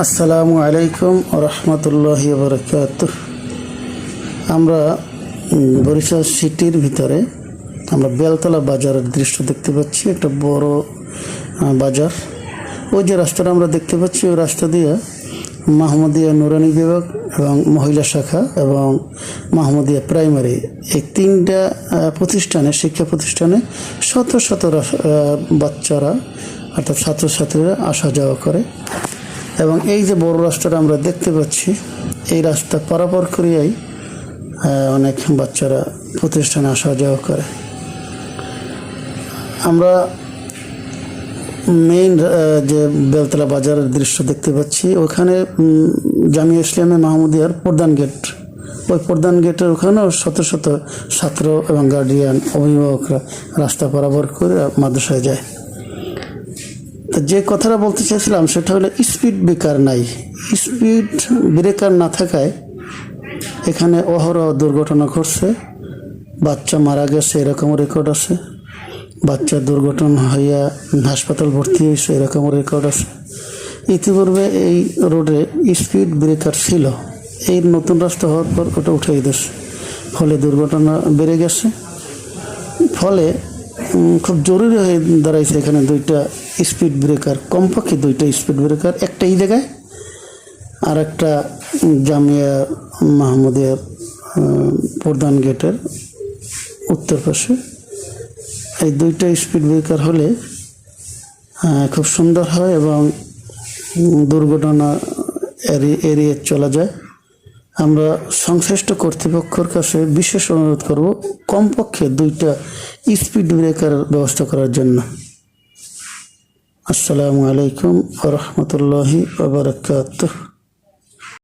আসসালামু আলাইকুম রহমতুল্লাহি বরকাত আমরা বরিশাল সিটির ভিতরে আমরা বেলতলা বাজারের দৃশ্য দেখতে পাচ্ছি, একটা বড় বাজার। ওই যে রাস্তাটা আমরা দেখতে পাচ্ছি, ওই রাস্তা দিয়ে মাহমুদিয়া নুরানি বিভাগ এবং মহিলা শাখা এবং মাহমুদিয়া প্রাইমারি এই তিনটা প্রতিষ্ঠানে, শিক্ষা প্রতিষ্ঠানে শত শত বাচ্চারা অর্থাৎ ছাত্রছাত্রীরা আসা যাওয়া করে। এবং এই যে বড় রাস্তাটা আমরা দেখতে পাচ্ছি, এই রাস্তা পারাপার করিয়াই অনেক বাচ্চারা প্রতিষ্ঠানে আসা যাওয়া করে। আমরা মেইন যে বেলতলা বাজারের দৃশ্য দেখতে পাচ্ছি, ওখানে জামিয়া ইসলামী মাহমুদিয়ার প্রধান গেট। ওই প্রধান গেটের ওখানেও শত শত ছাত্র এবং গার্ডিয়ান অভিভাবকরা রাস্তা পারাপার করে মাদ্রাসায় যায়। যে কথাটা বলতে চাইছিলাম সেটা হলো স্পিড ব্রেকার নাই। স্পিড ব্রেকার না থাকায় এখানে অহরহ দুর্ঘটনা ঘটছে। বাচ্চা মারা গেছে, এরকম রেকর্ড আছে। বাচ্চা দুর্ঘটনা হইয়া হাসপাতাল ভর্তি হয়েছে, এরকম রেকর্ড আছে। ইতিপূর্বে এই রোডে স্পিড ব্রেকার ছিল। এই নতুন রাস্তা হওয়ার পর ওটা উঠে দিয়েছে ফলে দুর্ঘটনা বেড়ে গেছে। ফলে খুব জরুরি হয়ে দাঁড়াইছে এখানে দুইটা স্পিড ব্রেকার কমপক্ষে দুইটা স্পিড ব্রেকার একটা এই জায়গায় আর একটা জামিয়া মাহমুদিয়ার প্রধান গেটের উত্তর পাশে। এই দুইটা স্পিড ব্রেকার হলে খুব সুন্দর হয় এবং দুর্ঘটনা এড়িয়ে চলা যায়। আমরা সংশ্লিষ্ট কর্তৃপক্ষের কাছে বিশেষ অনুরোধ করব কমপক্ষে দুইটা স্পিড ব্রেকার ব্যবস্থা করার জন্য। আসসালামু আলাইকুম রহমতুল্লাহি ওবরাকাতুহ